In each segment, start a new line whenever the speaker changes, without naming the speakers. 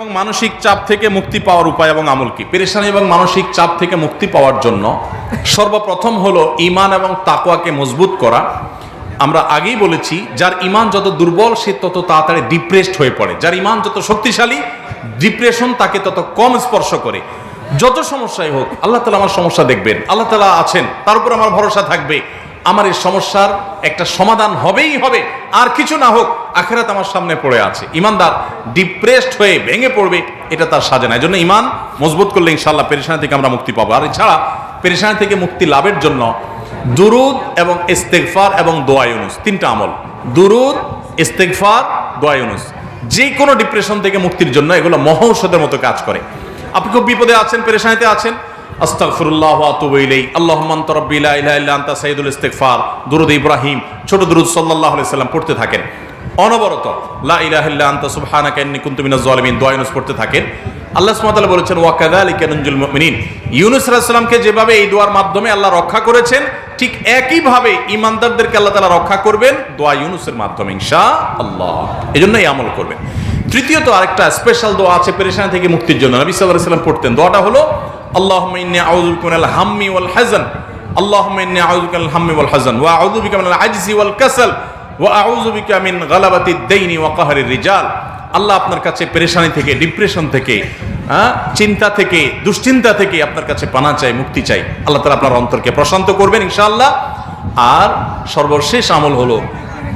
এবং মানসিক চাপ থেকে মুক্তি পাওয়ার উপায় এবং আমল কি? পেরেশানি এবং মানসিক চাপ থেকে মুক্তি পাওয়ার জন্য সর্বপ্রথম হলো ইমান এবং তাকওয়াকে মজবুত করা। আমরা আগেই বলেছি, যার ইমান যত দুর্বল, সে তত তাড়াতাড়ি ডিপ্রেসড হয়ে পড়ে। যার ইমান যত শক্তিশালী ডিপ্রেশন তাকে তত কম স্পর্শ করে। যত সমস্যাই হোক, আল্লাহ তালা আমার সমস্যা দেখবেন। আল্লাহ তালা আছেন, তার উপর আমার ভরসা থাকবে। আমার এই সমস্যার একটা সমাধান হবেই হবে। আর কিছু না হোক আখেরাত আমার সামনে পড়ে আছে। ইমানদার ডিপ্রেসড হয়ে ভেঙে পড়বে, এটা তার সাজে না। এই জন্য ইমান মজবুত করলে ইনশাল্লাহ পেরেশানি থেকে আমরা মুক্তি পাবো। আর এছাড়া পেরেশানি থেকে মুক্তি লাভের জন্য দুরুদ এবং ইস্তেগফার এবং দোয়া ইউনুস, তিনটা আমল। দুরুদ ইস্তেকফার দোয়া ইউনুস। যে কোনো ডিপ্রেশন থেকে মুক্তির জন্য এগুলো মহৌষধের মতো কাজ করে। আপনি খুব বিপদে আছেন, পেরেশানিতে আছেন? আস্তাগফিরুল্লাহ ওয়া আতুবু ইলাইহি। ইব্রাহিম। ছোট দুরুদ সাল্লাল্লাহু আলাইহি সাল্লাম পড়তে থাকেন। অনবরত, লা ইলাহা ইল্লা আনতা সুবহানাকা ইন্নী কুনতু মিনাজ জালিমিন দোয়া ইউনুস পড়তে থাকেন। আল্লাহ সুবহানাহু বলেছেন ইউনুস যেভাবে এই দোয়ার মাধ্যমে আল্লাহ রক্ষা করেছেন, ঠিক একইভাবে ইমানদারদেরকে আল্লাহ তাআলা রক্ষা করবেন দোয়া ইউনুসের মাধ্যমে, ইনশাআল্লাহ। এজন্য এই আমল করবেন। তৃতীয়ত আরেকটা স্পেশাল দোয়া আছে পেরেশানি থেকে মুক্তির জন্য। নবী সাল্লাম পড়তেন। দোয়াটা হলো, আল্লাহুম্মা ইন্নী আউযু বিকা মিনাল হাম্মি ওয়াল হাযান আল্লাহুম্মা ইন্নী আউযু বিকা ওয়া আউযু বিকা মিনাল আজজি ওয়াল ওয়া আউযু বিকা মিন গালাবাতিদ দাইনি ওয়া কাহরির আল্লাহ আপনার কাছে পেরেশানি থেকে, ডিপ্রেশন থেকে চিন্তা থেকে, দুশ্চিন্তা থেকে আপনার কাছে পানা চাই, মুক্তি চাই। আল্লাহ তালা আপনার অন্তরকে প্রশান্ত করবেন ইনশাআল্লাহ। আর সর্বশেষ আমল হলো,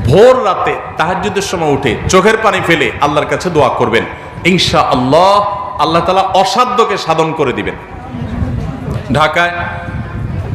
ভোর রাতে তাহাজ্জুদের সময় উঠে চোখের পানি ফেলে আল্লাহর কাছে দোয়া করবেন। ইনশা আল্লাহ আল্লাহ তালা অসাধ্যকে সাধন করে দিবেন। ঢাকায়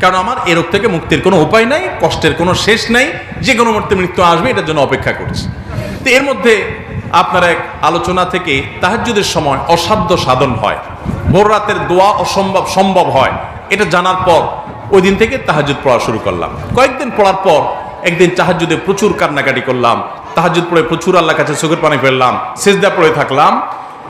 কারণ আমার এ রোগ থেকে মুক্তির কোনো উপায় নাই, কষ্টের কোনো শেষ নাই, যে কোনো মুহূর্তে মৃত্যু আসবে, এটার জন্য অপেক্ষা করছি। তো এর মধ্যে আপনার এক আলোচনা থেকে তাহাজ্জুদের সময় অসাধ্য সাধন হয়। ভোর রাতের দোয়া অসম্ভব সম্ভব হয়। এটা জানার পর ওই দিন থেকে তাহাজুদ পড়া শুরু করলাম। কয়েকদিন পড়ার পর একদিন তাহাজুদে প্রচুর কান্নাকাটি করলাম। তাহাজুদ পড়ে প্রচুর আল্লাহ কাছে চোখের পানি ফেললাম। সেজদা পড়ে থাকলাম।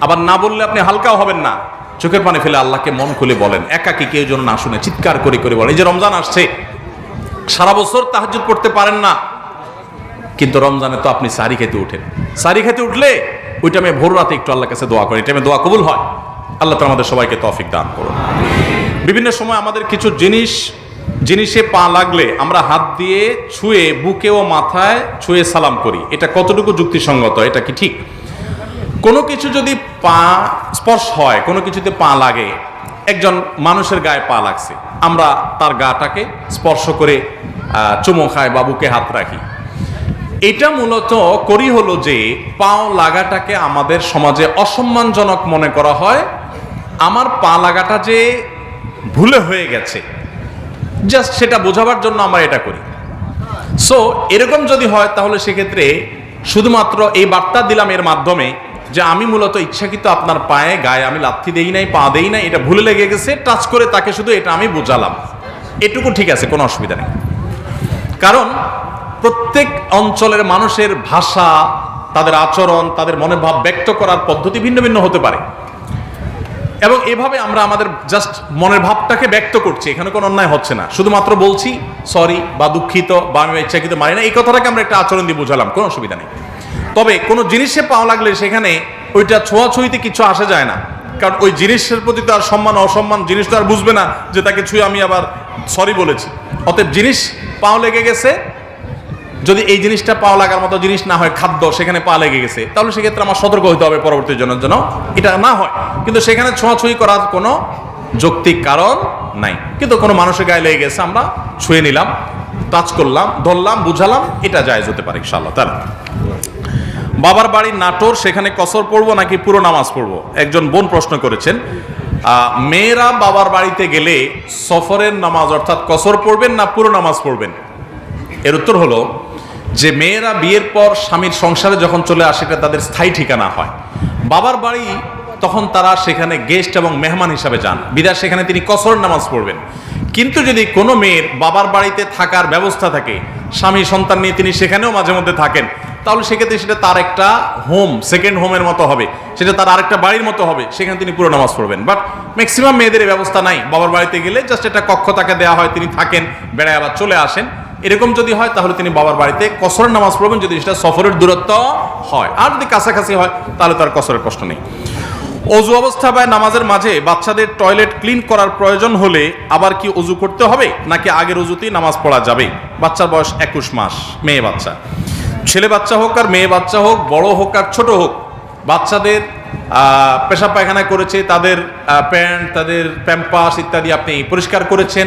আবার না বললে আপনি হালকাও হবেন না। চোখের পানি ফেলে আল্লাহকে মন খুলে বলেন। একাকি কেউ যেন না শুনে চিৎকার করে করে বলেন, এই যে রমজান আসছে, সারা বছর তাহাজুদ পড়তে পারেন না। কিন্তু রমজানে তো আপনি সারি খেতে উঠেন। সারি খেতে উঠলে ওই টাইমে ভোর রাতে একটু আল্লাহ কাছে দোয়া করেন টাইমে দোয়া কবুল হয়। আল্লাহ তো আমাদের সবাইকে তৌফিক দান করুন। বিভিন্ন সময় আমাদের কিছু জিনিস, জিনিসে পা লাগলে আমরা হাত দিয়ে ছুঁয়ে বুকে ও মাথায় ছুঁয়ে সালাম করি। এটা কতটুকু যুক্তিসঙ্গত, এটা কি ঠিক? কোনো কিছু যদি পা স্পর্শ হয়, কোনো কিছুতে পা লাগে, একজন মানুষের গায়ে পা লাগছে, আমরা তার গাটাকে স্পর্শ করে চুমো খাই বা বুকে হাত রাখি। এটা মূলত করি হলো যে, পাও লাগাটাকে আমাদের সমাজে অসম্মানজনক মনে করা হয়। আমার পা লাগাটা যে ভুলে হয়ে গেছে জাস্ট সেটা বোঝাবার জন্য আমরা এটা করি। সো এরকম যদি হয়, তাহলে সেক্ষেত্রে শুধুমাত্র এই বার্তা দিলাম এর মাধ্যমে যে আমি মূলত ইচ্ছাকৃত আপনার পায়ে, গায়ে আমি লাথি দেই নাই, পা দেই নাই, এটা ভুলে লেগে গেছে, টাচ করে তাকে শুধু এটা আমি বোঝালাম। এটুকু ঠিক আছে, কোনো অসুবিধা নেই। কারণ প্রত্যেক অঞ্চলের মানুষের ভাষা, তাদের আচরণ, তাদের মনের ভাব ব্যক্ত করার পদ্ধতি ভিন্ন ভিন্ন হতে পারে। এবং এভাবে আমরা আমাদের জাস্ট মনের ভাবটাকে ব্যক্ত করছি, এখানে কোনো অন্যায় হচ্ছে না। শুধুমাত্র বলছি, সরি বা দুঃখিত বা আমি ইচ্ছাকৃত মারি না এই কথাটাকে আমরা একটা আচরণ দিয়ে বোঝালাম, কোনো অসুবিধা নেই। তবে কোনো জিনিসে পাওয়া লাগলে সেখানে ওইটা ছোঁয়াছুঁইতে কিছু আসা যায় না। কারণ ওই জিনিসের প্রতি তার সম্মান, অসম্মান জিনিস তো আর বুঝবে না যে তাকে ছুঁয়ে আমি আবার সরি বলেছি। অতএব জিনিস পাও লেগে গেছে। যদি এই জিনিসটা পাওয়া লাগার মতো জিনিস না হয়, খাদ্য সেখানে পা লেগে গেছে, তাহলে সেক্ষেত্রে আমার সতর্ক হতে হবে পরবর্তী জনের জন্য। এটা না হয়। কিন্তু সেখানে ছোঁয়াছুঁই করার কোনো যৌক্তিক কারণ নাই। কিন্তু কোনো মানুষের গায়ে লেগে গেছে, আমরা ছুঁয়ে নিলাম টাচ করলাম, ধরলাম, বুঝালাম, এটা জায়েজ হতে পারে ইনশাআল্লাহ, তাহলে। বাবার বাড়ি নাটোর, সেখানে কসর পড়ব নাকি পুরো নামাজ পড়ব? একজন বোন প্রশ্ন করেছেন মেয়েরা বাবার বাড়িতে গেলে সফরের নামাজ অর্থাৎ কসর পড়বেন না পুরো নামাজ পড়বেন? এর উত্তর হলো, যে মেয়েরা বিয়ের পর স্বামীর সংসারে যখন চলে আসে, এটা তাদের স্থায়ী ঠিকানা হয়। বাবার বাড়ি তখন তারা সেখানে গেস্ট এবং মেহমান হিসাবে যান। বিদায় সেখানে তিনি কসর নামাজ পড়বেন। কিন্তু যদি কোনো মেয়ের বাবার বাড়িতে থাকার ব্যবস্থা থাকে, স্বামী সন্তান নিয়ে তিনি সেখানেও মাঝে মধ্যে থাকেন তাহলে সেক্ষেত্রে সেটা তার একটা হোম সেকেন্ড হোমের মতো হবে। সেটা তার আরেকটা বাড়ির মতো হবে। সেখানে তিনি পুরো নামাজ পড়বেন। বাট ম্যাক্সিমাম মেয়েদের ব্যবস্থা নাই। বাবার বাড়িতে গেলে জাস্ট একটা কক্ষ তাকে দেওয়া হয়, তিনি থাকেন, বেড়ায় আবার চলে আসেন। এরকম যদি হয়, তাহলে তিনি বাবার বাড়িতে কসরের নামাজ পড়বেন, যদি সেটা সফরের দূরত্ব হয়। আর যদি কাছাকাছি হয়, তাহলে তার কসরের কষ্ট নেই। অজু অবস্থা বা নামাজের মাঝে বাচ্চাদের টয়লেট ক্লিন করার প্রয়োজন হলে আবার কি অজু করতে হবে? নাকি আগের অজুতেই নামাজ পড়া যাবে? বাচ্চার বয়স একুশ মাস, মেয়ে বাচ্চা। ছেলে বাচ্চা হোক আর মেয়ে বাচ্চা হোক, বড় হোক আর ছোট হোক, বাচ্চাদের পেশাব পায়খানা করেছে, তাদের প্যান্ট, তাদের প্যাম্পাস ইত্যাদি আপনি পরিষ্কার করেছেন।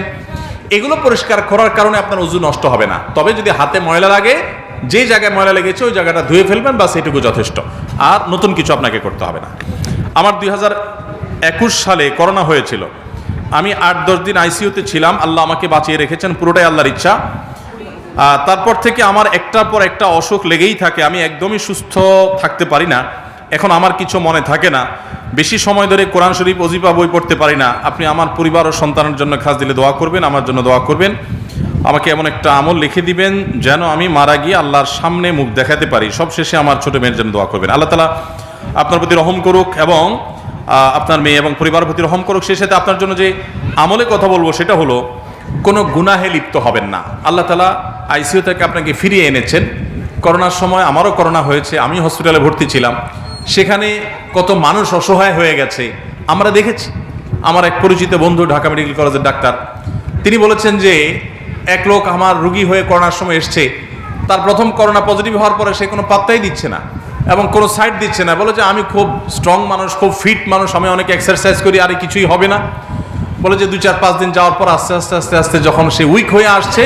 এগুলো পরিষ্কার করার কারণে আপনার উজু নষ্ট হবে না। তবে যদি হাতে ময়লা লাগে, যে জায়গায় ময়লা লেগেছে, ওই জায়গাটা ধুয়ে ফেলবেন বা সেটুকু যথেষ্ট। আর নতুন কিছু আপনাকে করতে হবে না। আমার দুই হাজার একুশ সালে করোনা হয়েছিল। আমি আট দশ দিন আইসিইউতে ছিলাম। আল্লাহ আমাকে বাঁচিয়ে রেখেছেন, পুরোটাই আল্লাহর ইচ্ছা। তারপর থেকে আমার একটার পর একটা অসুখ লেগেই থাকে, আমি একদমই সুস্থ থাকতে পারি না। এখন আমার কিছু মনে থাকে না। বেশি সময় ধরে কোরআন শরীফ অজিফা বই পড়তে পারি না। আপনি আমার পরিবার ও সন্তানের জন্য খাস দিলে দোয়া করবেন, আমার জন্য দোয়া করবেন। আমাকে এমন একটা আমল লিখে দিবেন, যেন আমি মারা গিয়ে আল্লাহর সামনে মুখ দেখাতে পারি। সব শেষে আমার ছোট মেয়ের জন্য দোয়া করবেন। আল্লাহ তালা আপনার প্রতি রহম করুক এবং আপনার মেয়ে এবং পরিবারের প্রতি রহম করুক। সেই সাথে আপনার জন্য যে আমলে কথা বলব, সেটা হলো, কোনো গুনাহে লিপ্ত হবেন না। আল্লাহ তালা আইসিইউ থেকে আপনাকে ফিরিয়ে এনেছেন। করোনার সময় আমারও করোনা হয়েছে, আমি হসপিটালে ভর্তি ছিলাম। সেখানে কত মানুষ অসহায় হয়ে গেছে, আমরা দেখেছি। আমার এক পরিচিত বন্ধু, ঢাকা মেডিকেল কলেজের ডাক্তার, তিনি বলেছেন যে, এক লোক আমার রুগী হয়ে করোনার সময় এসছে, তার প্রথম করোনা পজিটিভ হওয়ার পরে সে কোনো পাত্তাই দিচ্ছে না এবং কোনো সাইড দিচ্ছে না। বলে যে, আমি খুব স্ট্রং মানুষ, খুব ফিট মানুষ, আমি অনেক এক্সারসাইজ করি, আর কিছুই হবে না। বলে যে দু চার পাঁচ দিন যাওয়ার পর আস্তে আস্তে আস্তে আস্তে যখন সে উইক হয়ে আসছে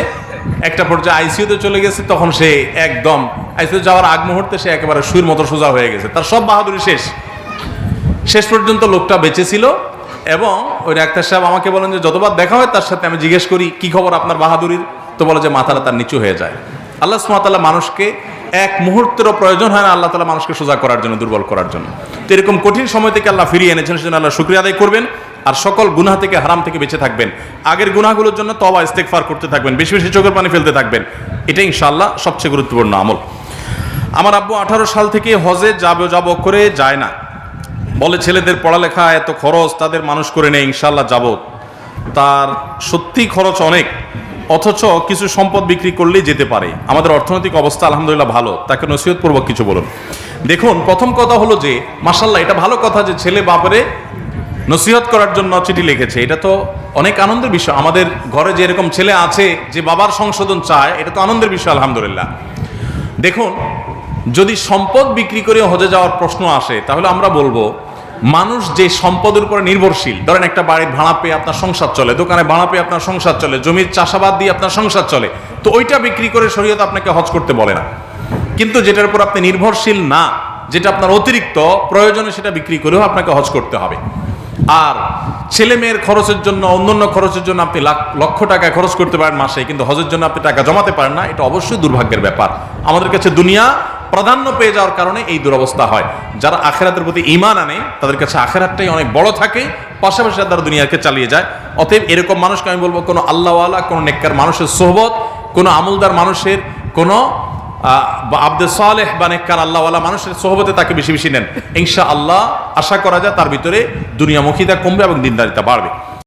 একটা পর্যায়ে আইসিউতে চলে গেছে, তখন সে একদম আইসিউতে যাওয়ার আগ মুহূর্তে সে একেবারে সুর মতো সোজা হয়ে গেছে। তার সব বাহাদুরি শেষ। শেষ পর্যন্ত লোকটা বেঁচে ছিল এবং ওই ডাক্তার সাহেব আমাকে বলেন যে, যতবার দেখা হয় তার সাথে আমি জিজ্ঞেস করি, কি খবর আপনার বাহাদুরির? তো বলে যে, মাথাটা তার নিচু হয়ে যায়। আল্লাহ সুমাতাল্লাহ মানুষকে এক মুহূর্তেরও প্রয়োজন হয় না আল্লাহ তালা মানুষকে সোজা করার জন্য, দুর্বল করার জন্য। তো এরকম কঠিন সময় থেকে আল্লাহ ফিরিয়ে এনেছেন, সেজন্য আল্লাহ শুক্রিয়া আদায় করবেন। আর সকল গুনাহ থেকে হারাম থেকে বেঁচে থাকবেন। আগের গুনাহগুলোর জন্য তবা ইস্তেকফার করতে থাকবেন। বেশি বেশি চোখের পানি ফেলতে থাকবেন। এটা ইনশাআল্লাহ সবচেয়ে গুরুত্বপূর্ণ আমল। আমার আব্বু আঠারো সাল থেকে হজে যাব, যাব করে যায় না। বলে ছেলেদের পড়ালেখা এত খরচ, তাদের মানুষ করে নেই ইনশাল্লাহ যাব। তার সত্যি খরচ অনেক। অথচ কিছু সম্পদ বিক্রি করলেই যেতে পারে। আমাদের অর্থনৈতিক অবস্থা আলহামদুলিল্লাহ ভালো। তাকে নসিহতপূর্বক কিছু বলুন। দেখুন, প্রথম কথা হলো যে মাসাল্লাহ এটা ভালো কথা যে ছেলে বাপরে নসিহত করার জন্য চিঠি লিখেছে। এটা তো অনেক আনন্দের বিষয়। আমাদের ঘরে যে এরকম ছেলে আছে, যে বাবার সংশোধন চায়, এটা তো আনন্দের বিষয়, আলহামদুলিল্লাহ। দেখুন, যদি সম্পদ বিক্রি করে হজে যাওয়ার প্রশ্ন আসে, তাহলে আমরা বলব মানুষ যে সম্পদের উপরে নির্ভরশীল, ধরেন একটা বাড়ির ভাড়া পেয়ে আপনার সংসার চলে, দোকানে ভাড়া পেয়ে আপনার সংসার চলে, জমির চাষাবাদ দিয়ে আপনার সংসার চলে, তো ওইটা বিক্রি করে শরীয়ত আপনাকে হজ করতে বলে না। কিন্তু যেটার উপর আপনি নির্ভরশীল না, যেটা আপনার অতিরিক্ত প্রয়োজনে সেটা বিক্রি করেও আপনাকে হজ করতে হবে। আর ছেলে মেয়ের খরচের জন্য, অন্যান্য খরচের জন্য আপনি লাখ, লক্ষ টাকা খরচ করতে পারেন মাসে, কিন্তু হজের জন্য আপনি টাকা জমাতে পারেন না, এটা অবশ্যই দুর্ভাগ্যের ব্যাপার। আমাদের কাছে দুনিয়া প্রাধান্য পেয়ে যাওয়ার কারণে এই দুরবস্থা হয়। যারা আখেরাতের প্রতি ইমান আনে, তাদের কাছে আখেরাতটাই অনেক বড় থাকে, পাশাপাশি তারা দুনিয়াকে চালিয়ে যায়। অতএব এরকম মানুষকে আমি বলব, কোনো আল্লাহওয়ালা, কোনো নেককার মানুষের সোহবত, কোনো আমলদার মানুষের, কোনো আব্দে সালেহ বা নেককার আল্লাহওয়ালা মানুষের সোহবতে তাকে বেশি বেশি নেন। ইনশা আল্লাহ আশা করা যায় তার ভিতরে দুনিয়ামুখিতা কমবে এবং দিনদারিতা বাড়বে।